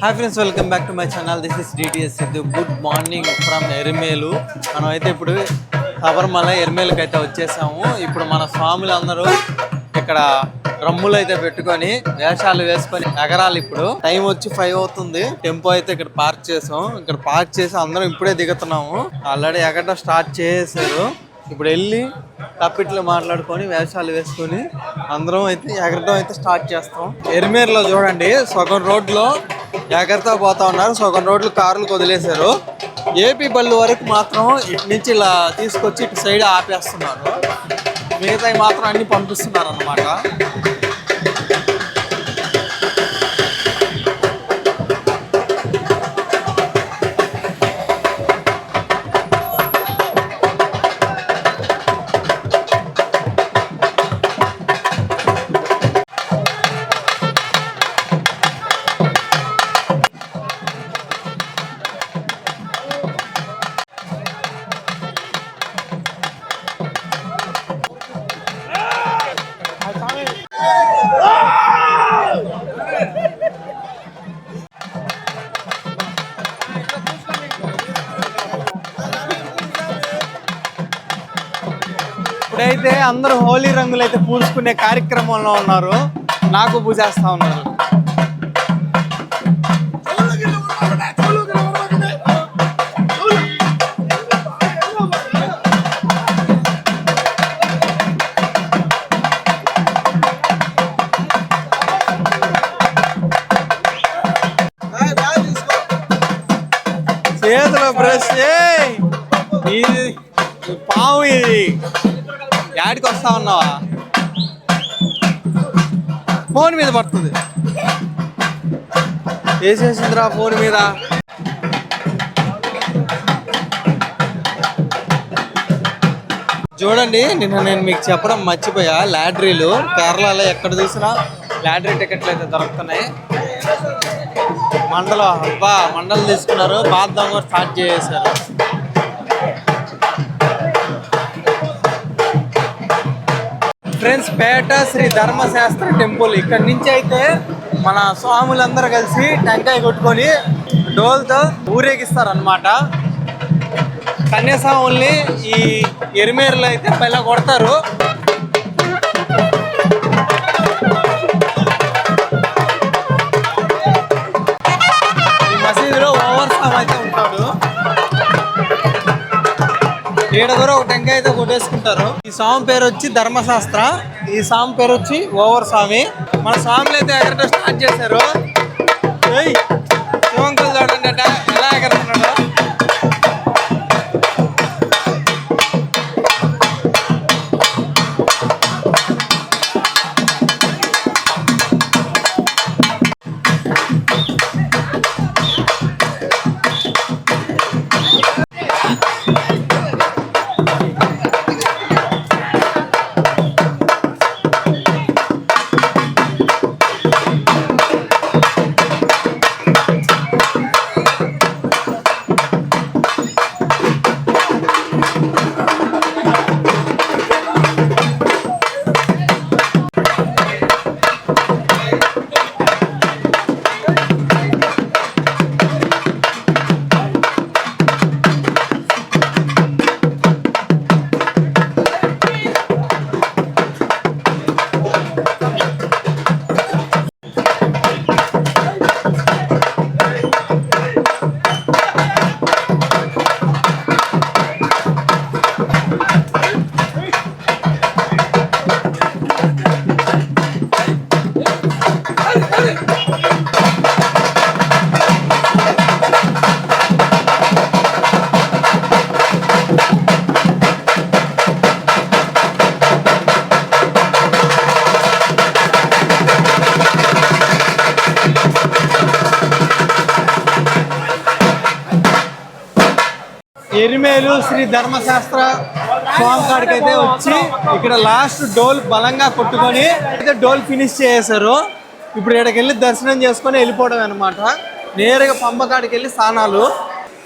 Hi friends welcome back to my channel this is DTS Siddhu good morning from Erumeli మనం అయితే ఇప్పుడు శబరిమల ఎరిమేలుకి అయితే వచ్చేసాము. ఇప్పుడు మన స్వాములు అందరూ ఇక్కడ డ్రమ్ములు అయితే పెట్టుకొని వేషాలు వేసుకొని ఎగరాలి ఇప్పుడు. టైం వచ్చి ఫైవ్ అవుతుంది. టెంపో అయితే ఇక్కడ పార్క్ చేసాం. ఇక్కడ పార్క్ చేసి అందరం ఇప్పుడే దిగుతున్నాము. ఆల్రెడీ ఎగరడం స్టార్ట్ చేసేసారు ఇప్పుడు వెళ్ళి తప్పిట్లు మాట్లాడుకొని వేషాలు వేసుకొని అందరం అయితే ఎగరడం అయితే స్టార్ట్ చేస్తాం. ఎరిమేర్లో చూడండి సగం రోడ్లో ఎగరతా పోతా ఉన్నారు. సగం రోడ్లు కార్లు వదిలేశారు. ఏపీ బళ్ళు వరకు మాత్రం ఇటు నుంచి ఇలా తీసుకొచ్చి ఇటు సైడ్ ఆపేస్తున్నారు. మిగతా మాత్రం అన్ని పంపిస్తున్నారు అన్నమాట ఇప్పుడైతే అందరూ హోలీ రంగులు అయితే పూసుకునే కార్యక్రమంలో ఉన్నారు. నాకు పూజేస్తా ఉన్నారు. చేతిలో బ్రష్ ఇది పాము ఇది. యాడికి వస్తా ఉన్నావా? ఫోన్ మీద పడుతుంది. వేసేసిందిరా ఫోన్ మీద? చూడండి నిన్న నేను మీకు చెప్పడం మర్చిపోయా. లాటరీలు కేరళలో ఎక్కడ చూసినా లాటరీ టికెట్లు అయితే దొరుకుతున్నాయి. మండలం అబ్బా మండలం తీసుకున్నారు. బాధ కూడా స్టార్ట్ చేసేసారు ఫ్రెండ్స్ పేట శ్రీ ధర్మశాస్త్ర టెంపుల్. ఇక్కడ నుంచి అయితే మన స్వాములందరూ కలిసి టెంకాయ కొట్టుకొని డోల్తో ఊరేగిస్తారనమాట కన్యాస్వాముల్ని ఈ ఎరిమేరులో అయితే పైలా కొడతారు. ఈడ కూడా ఒక టెంకాయ అయితే కొట్టేసుకుంటారు. ఈ స్వామి పేరు వచ్చి ధర్మశాస్త్ర ఈ స్వామి పేరు వచ్చి ఓవర్ స్వామి. మన స్వామిలు అయితే ఎగరటం స్టార్ట్ చేశారు. శివంకులు చూడండి ఎరిమేలు శ్రీ ధర్మశాస్త్ర స్వామి కాడికి అయితే వచ్చి ఇక్కడ లాస్ట్ డోల్ బలంగా కొట్టుకొని అయితే డోల్ ఫినిష్ చేసేసారు ఇప్పుడు ఇక్కడికి వెళ్ళి దర్శనం చేసుకొని వెళ్ళిపోవడం అనమాట నేరుగా పంప కాడికి వెళ్ళి స్నానాలు.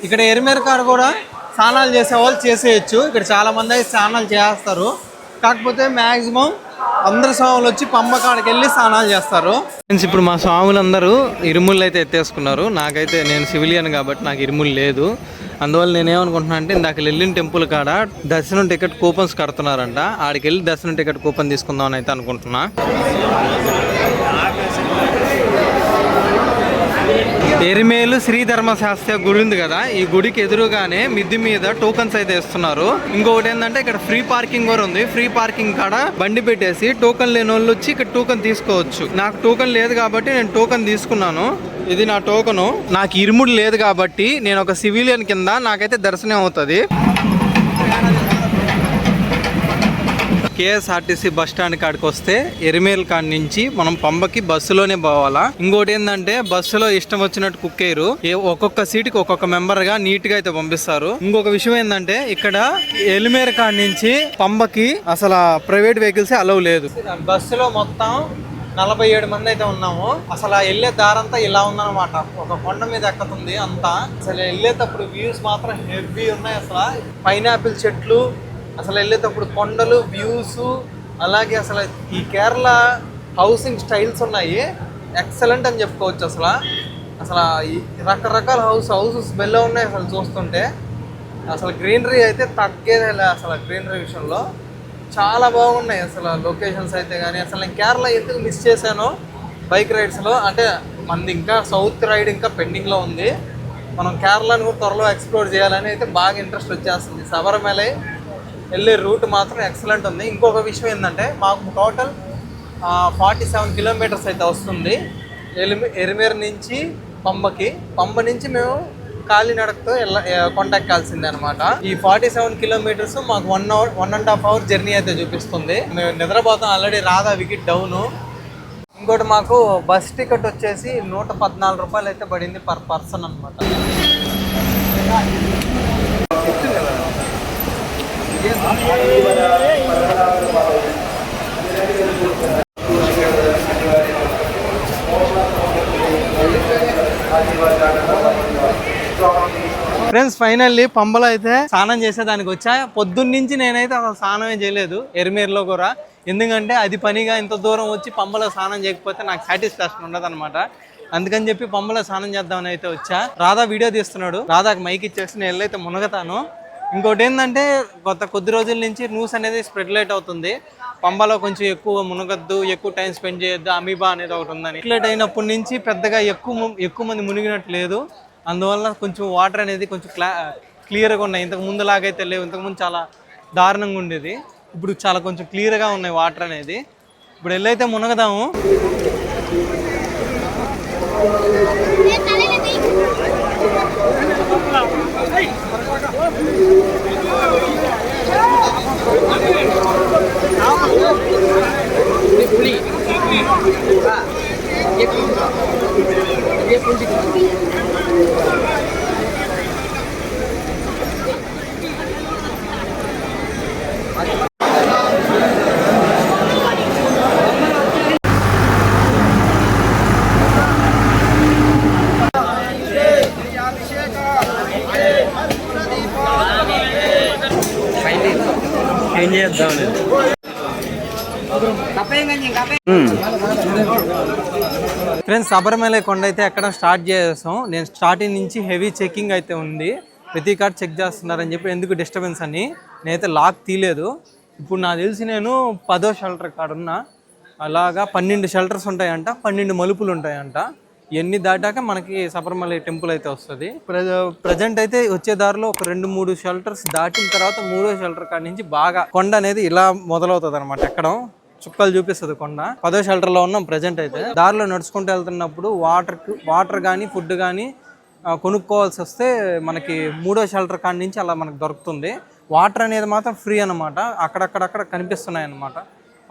ఇక్కడ ఎరిమేర కాడ కూడా స్నానాలు చేసే వాళ్ళు చేసేయచ్చు. ఇక్కడ చాలా మంది అయితే స్నానాలు చేస్తారు. కాకపోతే మ్యాక్సిమం అందరు స్వాములు వచ్చి పంపకాడికి వెళ్ళి స్నానాలు చేస్తారు. ఇప్పుడు మా స్వాములందరూ ఇరుముళ్ళు అయితే ఎత్తేసుకున్నారు. నాకైతే నేను సివిలియన్ కాబట్టి నాకు ఇరుములు లేదు. అందువల్ల నేనేమనుకుంటున్నా అంటే ఇందాక వెళ్ళిన టెంపుల్ కాడ దర్శనం టికెట్ కూపన్స్ కడుతున్నారంట. ఆడికి వెళ్ళి దర్శనం టికెట్ కూపన్ తీసుకుందాం అని అయితే అనుకుంటున్నా. ఎరిమేలు శ్రీ ధర్మశాస్త్ర గుడి ఉంది కదా ఈ గుడికి ఎదురుగానే మిద్ది మీద టోకన్స్ అయితే ఇస్తున్నారు ఇంకొకటి ఏంటంటే ఇక్కడ ఫ్రీ పార్కింగ్ కూడా ఉంది. ఫ్రీ పార్కింగ్ కాడ బండి పెట్టేసి టోకన్ లేని వాళ్ళు వచ్చి ఇక్కడ టోకన్ తీసుకోవచ్చు. నాకు టోకన్ లేదు కాబట్టి నేను టోకన్ తీసుకున్నాను. ఇది నా టోకను. నాకు ఇరుముడు లేదు కాబట్టి నేను ఒక సివిలియన్ కింద నాకైతే దర్శనం అవుతుంది. కేఎస్ఆర్టీసీ బస్ స్టాండ్ కాడికి వస్తే ఎరిమేల్ కాడి నుంచి మనం పంబకి బస్సులోనే పోవాలా. ఇంకోటి ఏంటంటే బస్సులో ఇష్టం వచ్చినట్టు కుక్కేరు ఏ ఒక్కొక్క సీటుకి ఒక్కొక్క మెంబర్గా నీట్గా అయితే పంపిస్తారు. ఇంకొక విషయం ఏంటంటే ఇక్కడ ఎలిమేర్ కాడి నుంచి పంబకి అసలు ప్రైవేట్ వెహికల్స్ అలవ్ లేదు. బస్సులో మొత్తం నలభై ఏడు మంది అయితే ఉన్నాము. అసలు ఆ వెళ్ళే దారంతా ఇలా ఉందన్నమాట. ఒక కొండ మీద ఎక్కుతుంది అంతా. అసలు వెళ్ళేటప్పుడు వ్యూస్ మాత్రం హెవీ ఉన్నాయి అసలు. పైనాపిల్ చెట్లు అసలు వెళ్ళేటప్పుడు కొండలు వ్యూస్ అలాగే అసలు ఈ కేరళ హౌసింగ్ స్టైల్స్ ఉన్నాయి. ఎక్సలెంట్ అని చెప్పుకోవచ్చు అసలు. అసలు ఈ రకరకాల హౌస్ హౌసెస్ బెల్ల ఉన్నాయి అసలు చూస్తుంటే. అసలు గ్రీనరీ అయితే తగ్గేదే అసలు గ్రీనరీ విషయంలో. చాలా బాగున్నాయి అసలు లొకేషన్స్ అయితే కానీ అసలు నేను కేరళ ఎందుకు మిస్ చేశాను బైక్ రైడ్స్లో అంటే మనది ఇంకా సౌత్ రైడ్ ఇంకా పెండింగ్లో ఉంది. మనం కేరళను కూడా త్వరలో ఎక్స్ప్లోర్ చేయాలని అయితే బాగా ఇంట్రెస్ట్ వచ్చేస్తుంది. శబరిమలై వెళ్ళే రూట్ మాత్రం ఎక్సలెంట్ ఉంది. ఇంకొక విషయం ఏంటంటే మాకు టోటల్ ఫార్టీ సెవెన్ కిలోమీటర్స్ అయితే వస్తుంది. ఎలిమి ఎరిమేర్ నుంచి పంబకి. పంబ నుంచి మేము కాలినడకతో వెళ్ళ కాంటాక్ట్ అనమాట ఈ ఫార్టీ సెవెన్ కిలోమీటర్స్ మాకు one hour one and half hour journey అయితే చూపిస్తుంది. మేము నిద్రపోతాం ఆల్రెడీ రాధా వికెట్ డౌన్ ఇంకోటి మాకు బస్ టికెట్ వచ్చేసి నూట పద్నాలుగు రూపాయలు అయితే పడింది పర్ పర్సన్ అనమాట ఫ్రెండ్స్ ఫైనల్లీ పంబలో అయితే స్నానం చేసేదానికి వచ్చా. పొద్దున్నుంచి నేనైతే అసలు స్నానమే చేయలేదు ఎరిమేర్లో కూడా. ఎందుకంటే అది పనిగా ఇంత దూరం వచ్చి పంబలో స్నానం చేయకపోతే నాకు సాటిస్ఫాక్షన్ ఉండదు అనమాట అందుకని చెప్పి పంబలో స్నానం చేద్దామని అయితే వచ్చా. రాధా వీడియో తీస్తున్నాడు. రాధాకి మైక్ ఇచ్చేసి నేను వెళ్ళైతే మునగతాను. ఇంకోటి ఏంటంటే కొత్త కొద్ది రోజుల నుంచి న్యూస్ అనేది స్ప్రెడ్ లైట్ అవుతుంది. పంబలో కొంచెం ఎక్కువ మునగద్దు ఎక్కువ టైం స్పెండ్ చేయొద్దు అమీబా అనేది ఒకటి ఉందని. ఇట్లెట్ అయినప్పటి నుంచి పెద్దగా ఎక్కువ ఎక్కువ మంది మునిగినట్టు లేదు అందువల్ల కొంచెం వాటర్ అనేది కొంచెం క్లా క్లియర్గా ఉన్నాయి. ఇంతకు ముందు లాగైతే లేవు. ఇంతకుముందు చాలా దారుణంగా ఉండేది. ఇప్పుడు చాలా కొంచెం క్లియర్గా ఉన్నాయి వాటర్ అనేది. ఇప్పుడు వెళ్ళైతే మునగదాము. 우리 볼리 아 예쁩니다 예쁩니다 ఫ్రెండ్స్ శబరిమల కొండ అయితే ఎక్కడ స్టార్ట్ చేసాం నేను స్టార్టింగ్ నుంచి హెవీ చెకింగ్ అయితే ఉంది ప్రతి కార్డ్ చెక్ చేస్తున్నారని చెప్పి ఎందుకు డిస్టర్బెన్స్ అని నేనైతే లాక్ తీయలేదు ఇప్పుడు నాకు తెలిసి నేను పదో షెల్టర్ కాడ ఉన్నా అలాగా పన్నెండు షెల్టర్స్ ఉంటాయంట పన్నెండు మలుపులు ఉంటాయంట ఇవన్నీ దాటాక మనకి శబరిమల టెంపుల్ అయితే వస్తుంది ప్రజెంట్ అయితే వచ్చే దారిలో ఒక రెండు మూడు షెల్టర్స్ దాటిన తర్వాత మూడో షెల్టర్ కాడ నుంచి బాగా కొండ అనేది ఇలా మొదలవుతుంది అనమాట ఎక్కడం చుక్కలు చూపిస్తుంది కొండ. పదో షెల్టర్లో ఉన్నాం ప్రజెంట్ అయితే. దారిలో నడుచుకుంటూ వెళ్తున్నప్పుడు వాటర్ వాటర్ కానీ ఫుడ్ కానీ కొనుక్కోవాల్సి వస్తే మనకి మూడో షెల్టర్ కాడ నుంచి అలా మనకు దొరుకుతుంది. వాటర్ అనేది మాత్రం ఫ్రీ అన్నమాట. అక్కడక్కడక్కడ కనిపిస్తున్నాయి అన్నమాట.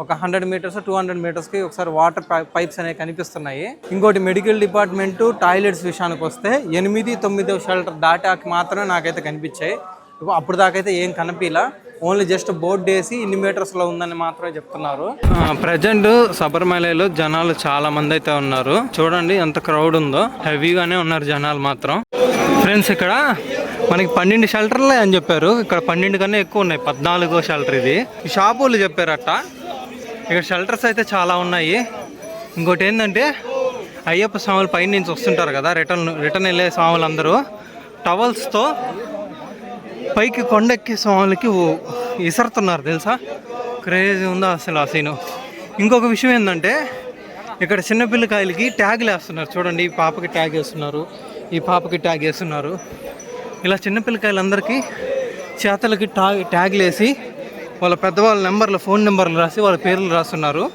ఒక హండ్రెడ్ మీటర్స్ టూ హండ్రెడ్ మీటర్స్కి ఒకసారి వాటర్ పైప్స్ అనేవి కనిపిస్తున్నాయి. ఇంకోటి మెడికల్ డిపార్ట్మెంట్ టాయిలెట్స్ విషయానికి వస్తే ఎనిమిది తొమ్మిదో షెల్టర్ దాటాక మాత్రమే నాకైతే కనిపించాయి. అప్పుడు దాకైతే ఏం కనిపించలే. ఓన్లీ జస్ట్ బోర్డు వేసి ఇన్ని మీటర్స్లో ఉందని మాత్రమే చెప్తున్నారు. ప్రజెంట్ శబరిమలలో జనాలు చాలా మంది అయితే ఉన్నారు. చూడండి ఎంత క్రౌడ్ ఉందో. హెవీగానే ఉన్నారు జనాలు మాత్రం. ఫ్రెండ్స్ ఇక్కడ మనకి పన్నెండు షెల్టర్లే అని చెప్పారు. ఇక్కడ పన్నెండు కన్నా ఎక్కువ ఉన్నాయి. పద్నాలుగో షెల్టర్ ఇది. షాపులు వాళ్ళు చెప్పారట. ఇక్కడ షెల్టర్స్ అయితే చాలా ఉన్నాయి. ఇంకోటి ఏంటంటే అయ్యప్ప స్వాములు పైన నుంచి వస్తుంటారు కదా రిటర్న్ రిటర్న్ వెళ్ళే స్వాములు అందరూ టవల్స్తో పైకి కొండెక్కే స్వాములకి ఓ- తెలుసా? క్రేజీ ఉందా అసలు ఆ సీను ఇంకొక విషయం ఏంటంటే ఇక్కడ చిన్నపిల్లకాయలకి ట్యాగ్లు వేస్తున్నారు చూడండి ఈ పాపకి ట్యాగ్ వేస్తున్నారు ఈ పాపకి ట్యాగ్ వేస్తున్నారు. ఇలా చిన్నపిల్లకాయలందరికీ చేతలకి టా ట్యాగ్లు వేసి వాళ్ళ పెద్దవాళ్ళ నెంబర్లు ఫోన్ నెంబర్లు రాసి వాళ్ళ పేర్లు రాస్తున్నారు.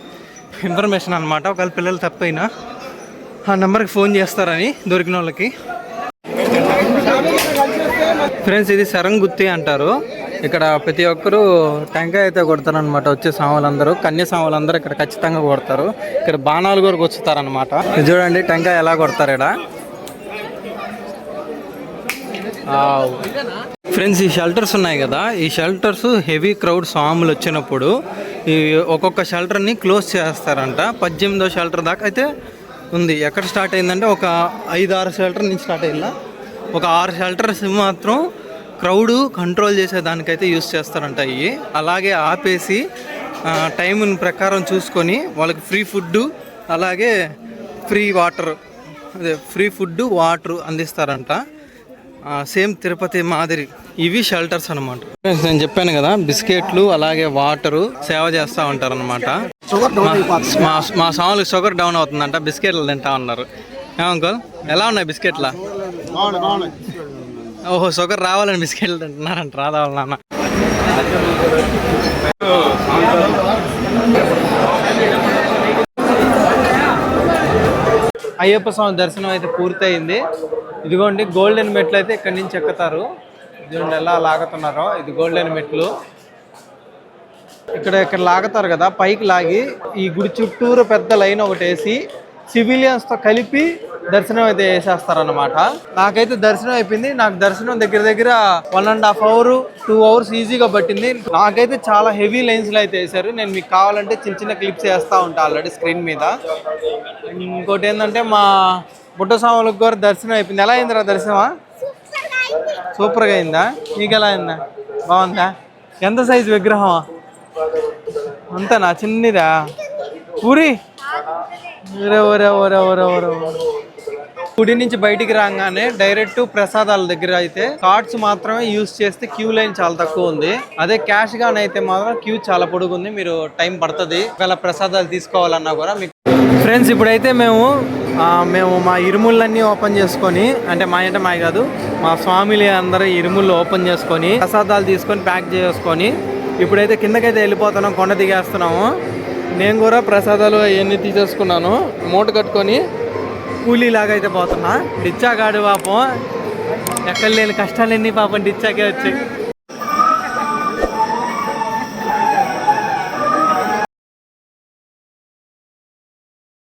ఇన్ఫర్మేషన్ అనమాట ఒకవేళ పిల్లలు తప్పైనా ఆ నెంబర్కి ఫోన్ చేస్తారని దొరికిన వాళ్ళకి. ఫ్రెండ్స్ ఇది సరంగుత్తి అంటారు. ఇక్కడ ప్రతి ఒక్కరు టెంకాయ అయితే కొడతారు అనమాట వచ్చే సాములందరూ కన్య సాములందరూ ఇక్కడ ఖచ్చితంగా కొడతారు. ఇక్కడ బాణాలు కూడా కొచ్చుతారనమాట చూడండి టెంకాయ ఎలా కొడతారు ఇక్కడ. ఫ్రెండ్స్ ఈ షెల్టర్స్ ఉన్నాయి కదా. ఈ షెల్టర్స్ హెవీ క్రౌడ్ సాములు వచ్చినప్పుడు ఈ ఒక్కొక్క షెల్టర్ని క్లోజ్ చేస్తారంట. పద్దెనిమిదో షెల్టర్ దాకా అయితే ఉంది. ఎక్కడ స్టార్ట్ అయిందంటే ఒక ఐదు ఆరు షెల్టర్ నుంచి స్టార్ట్ అయిందా? ఒక ఆరు షెల్టర్స్ మాత్రం క్రౌడ్ కంట్రోల్ చేసేదానికైతే యూస్ చేస్తారంట ఇవి అలాగే ఆపేసి టైం ప్రకారం చూసుకొని వాళ్ళకి ఫ్రీ ఫుడ్ అలాగే ఫ్రీ వాటర్ అదే ఫ్రీ ఫుడ్ వాటర్ అందిస్తారంట. సేమ్ తిరుపతి మాదిరి. ఇవి షెల్టర్స్ అనమాట నేను చెప్పాను కదా బిస్కెట్లు అలాగే వాటరు సేవ చేస్తూ ఉంటారు అనమాట మా మా సాములకు షుగర్ డౌన్ అవుతుందంట బిస్కెట్లు తింటా ఉన్నారు. ఏమంకల్ ఎలా ఉన్నాయి బిస్కెట్లా? ఓహో షుగర్ రావాలని బిస్కెట్లు తింటున్నారంట రాదా వాళ్ళ నాన్న? అయ్యప్ప స్వామి దర్శనం అయితే పూర్తయింది. ఇదిగోండి గోల్డెన్ మెట్లు అయితే ఇక్కడి నుంచి ఎక్కుతారు. ఇదిగోండి ఎలా లాగుతున్నారో. ఇది గోల్డెన్ మెట్లు. ఇక్కడ ఇక్కడ లాగుతారు కదా పైకి లాగి ఈ గుడి చుట్టూరు పెద్ద లైన్ ఒకటి వేసి సివిలియన్స్తో కలిపి దర్శనం అయితే వేసేస్తారనమాట నాకైతే దర్శనం అయిపోయింది. నాకు దర్శనం దగ్గర దగ్గర one and half hour two hours ఈజీగా పట్టింది. నాకైతే చాలా హెవీ లైన్స్లో అయితే వేసారు నేను మీకు కావాలంటే చిన్న చిన్న క్లిప్స్ వేస్తా ఉంటా ఆల్రెడీ స్క్రీన్ మీద. ఇంకోటి ఏంటంటే మా బుడ్డ గారు కూడా దర్శనం అయిపోయింది. ఎలా అయిందిరా దర్శనమా? సూపర్గా అయిందా? నీకు ఎలా అయిందా? బాగుందా? ఎంత సైజు విగ్రహమా అంతనా? చిన్నదా? పూరి ఒరే ఒరే ఒరే ఒరే ఒరే ఒరే. గుడి నుంచి బయటికి రాగానే డైరెక్ట్ ప్రసాదాల దగ్గర అయితే కార్డ్స్ మాత్రమే యూస్ చేస్తే క్యూ లైన్ చాలా తక్కువ ఉంది. అదే క్యాష్ గానే అయితే మాత్రం క్యూ చాలా పొడుగుంది మీరు టైం పడుతుంది. ఒకవేళ ప్రసాదాలు తీసుకోవాలన్నా కూడా మీకు ఫ్రెండ్స్ ఇప్పుడైతే మేము మేము మా ఇరుములన్నీ ఓపెన్ చేసుకొని అంటే మా అంటే మా కాదు మా స్వామిలు అందరూ ఇరుములు ఓపెన్ చేసుకొని ప్రసాదాలు తీసుకొని ప్యాక్ చేసుకొని ఇప్పుడైతే కిందకైతే వెళ్ళిపోతున్నాం కొండ దిగేస్తున్నాము. నేను కూడా ప్రసాదాలు అవన్నీ తీసేసుకున్నాను. మూట కట్టుకొని కూలీలాగా అయితే పోతున్నా. డిచ్చాగాడు పాపం. ఎక్కడ లేని కష్టాలన్నీ పాపం డిచ్చాకే వచ్చాయి.